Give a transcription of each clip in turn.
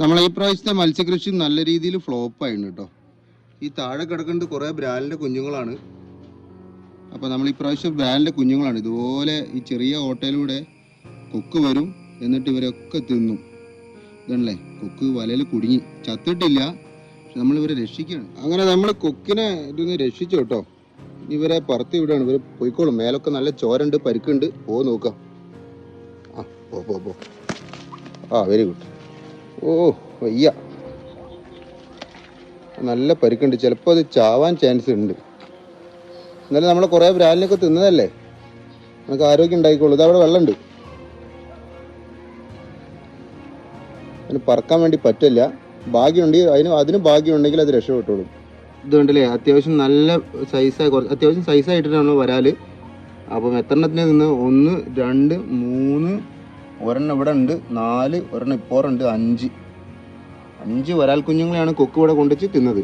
നമ്മളെ ഈ പ്രാവശ്യത്തെ മത്സ്യകൃഷി നല്ല രീതിയിൽ ഫ്ലോപ്പ് ആയിരുന്നു കേട്ടോ ഈ താഴെ കിടക്കേണ്ട കുറേ ബ്രാലിന്റെ കുഞ്ഞുങ്ങളാണ്. അപ്പോൾ നമ്മൾ ഈ പ്രാവശ്യം ബ്രാലിന്റെ കുഞ്ഞുങ്ങളാണ്. ഇതുപോലെ ഈ ചെറിയ ഓട്ടയിലൂടെ കൊക്ക് വരും എന്നിട്ട് ഇവരൊക്കെ തിന്നും. ഇതാണല്ലേ കൊക്ക് വലയിൽ കുടുങ്ങി. ചത്തിട്ടില്ല. പക്ഷെ നമ്മൾ ഇവരെ രക്ഷിക്കുകയാണ്. അങ്ങനെ നമ്മൾ കൊക്കിനെ ഇതൊന്ന് രക്ഷിച്ചു കേട്ടോ ഇവരെ പറത്തി വിടുകയാണ്. ഇവർ പോയിക്കോളും. മേലൊക്കെ നല്ല ചോരണ്ട് പരിക്കുണ്ട്. പോ നോക്കാം. ആ പോ പോ പോ. ആ വെരി ഗുഡ് ഓ വയ്യ. നല്ല പരിക്കുണ്ട്. ചിലപ്പോൾ അത് ചാവാൻ ചാൻസ് ഉണ്ട്. എന്നാലും നമ്മൾ കുറേ ബ്രാലിനൊക്കെ തിന്നതല്ലേ? നമുക്ക് ആരോഗ്യം ഉണ്ടായിക്കോളൂ. ഇതവിടെ വെള്ളമുണ്ട്. അതിന് പറക്കാൻ വേണ്ടി പറ്റില്ല. ഭാഗ്യമുണ്ടെങ്കിൽ അതിന് അതിന് ഭാഗ്യമുണ്ടെങ്കിൽ അത് രക്ഷപ്പെട്ടോളും. ഇതുണ്ടല്ലേ അത്യാവശ്യം നല്ല സൈസായി കുറച്ച് അത്യാവശ്യം സൈസായിട്ടാണ് വരാൽ അപ്പം എത്രണ്ണത്തിന് നിന്ന് ഒന്ന് രണ്ട് മൂന്ന് ഒരെണ്ണം ഇവിടെ ഉണ്ട് നാല് ഒരെണ്ണം ഇപ്പോറുണ്ട് അഞ്ച്. അഞ്ച് വരാൽ കുഞ്ഞുങ്ങളെയാണ് കൊക്ക് ഇവിടെ കൊണ്ടുവച്ച് തിന്നത്.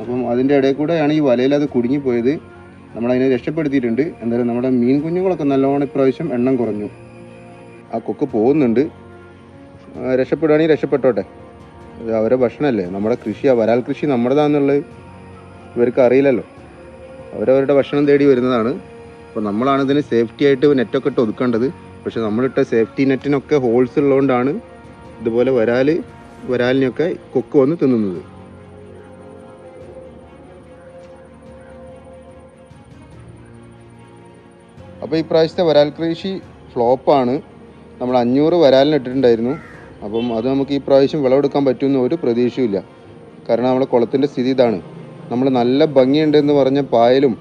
അപ്പം അതിന്റെ ഇടയിൽ കൂടെയാണ് ഈ വലയിൽ അത് കുടുങ്ങിപ്പോയത്. നമ്മളതിനെ രക്ഷപ്പെടുത്തിയിട്ടുണ്ട്. എന്തായാലും നമ്മുടെ മീൻ കുഞ്ഞുങ്ങളൊക്കെ നല്ലോണം ഇപ്രാവശ്യം എണ്ണം കുറഞ്ഞു. ആ കൊക്ക് പോകുന്നുണ്ട്. രക്ഷപ്പെടുകയാണെങ്കിൽ രക്ഷപ്പെട്ടോട്ടെ. അവരെ ഭക്ഷണമല്ലേ? നമ്മുടെ കൃഷി വരാൽ കൃഷി നമ്മുടേതാണെന്നുള്ളത് ഇവർക്ക് അറിയില്ലല്ലോ. അവരവരുടെ ഭക്ഷണം തേടി വരുന്നതാണ്. അപ്പോൾ നമ്മളാണ് ഇതിന് സേഫ്റ്റി ആയിട്ട് നെറ്റൊക്കെ ഇട്ട് ഒതുക്കേണ്ടത്. പക്ഷെ നമ്മളിട്ട സേഫ്റ്റി നെറ്റിനൊക്കെ ഹോൾസ് ഉള്ളതുകൊണ്ടാണ് ഇതുപോലെ വരാൽ വരാലിനെയൊക്കെ കൊക്ക് വന്ന് തിന്നുന്നത്. അപ്പോൾ ഈ പ്രാവശ്യത്തെ വരാൽ കൃഷി ഫ്ലോപ്പാണ് നമ്മൾ അഞ്ഞൂറ് വരാലിന് ഇട്ടിട്ടുണ്ടായിരുന്നു. അപ്പം അത് നമുക്ക് ഈ പ്രാവശ്യം വിളവെടുക്കാൻ പറ്റുമെന്ന് ഒരു പ്രതീക്ഷയില്ല കാരണം നമ്മുടെ കുളത്തിന്റെ സ്ഥിതി ഇതാണ്. നമ്മൾ നല്ല ഭംഗിയുണ്ട് എന്ന് പറഞ്ഞ പായലും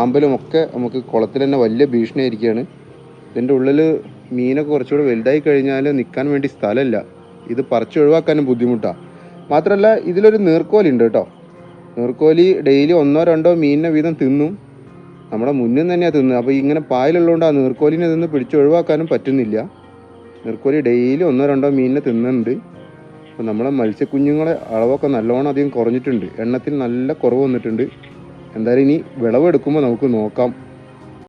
ആമ്പലും ഒക്കെ നമുക്ക് കുളത്തിൽ തന്നെ വലിയ ഭീഷണിയായിരിക്കുകയാണ്. ഇതിന്റെ ഉള്ളിൽ മീനൊക്കെ കുറച്ചുകൂടെ വലുതായി കഴിഞ്ഞാൽ നിൽക്കാൻ വേണ്ടി സ്ഥലമില്ല. ഇത് പറിച്ചൊഴിവാക്കാനും ബുദ്ധിമുട്ടാണ് മാത്രമല്ല ഇതിലൊരു നീർക്കോലുണ്ട് കേട്ടോ. നീർക്കോലി ഡെയിലി ഒന്നോ രണ്ടോ മീനിനെ വീതം തിന്നും. നമ്മുടെ മുന്നിൽ തന്നെയാണ് തിന്നുന്നത്. അപ്പോൾ ഇങ്ങനെ പായലുള്ളതുകൊണ്ട് ആ നീർക്കോലിനെ നിന്ന് പിടിച്ചൊഴിവാക്കാനും പറ്റുന്നില്ല. നീർക്കോലി ഡെയിലി ഒന്നോ രണ്ടോ മീനിനെ തിന്നുന്നുണ്ട്. അപ്പോൾ നമ്മളെ മത്സ്യക്കുഞ്ഞുങ്ങളെ അളവൊക്കെ നല്ലോണം അധികം കുറഞ്ഞിട്ടുണ്ട്. എണ്ണത്തിൽ നല്ല കുറവ് വന്നിട്ടുണ്ട്. എന്തായാലും ഇനി വിളവെടുക്കുമ്പോൾ നമുക്ക് നോക്കാം.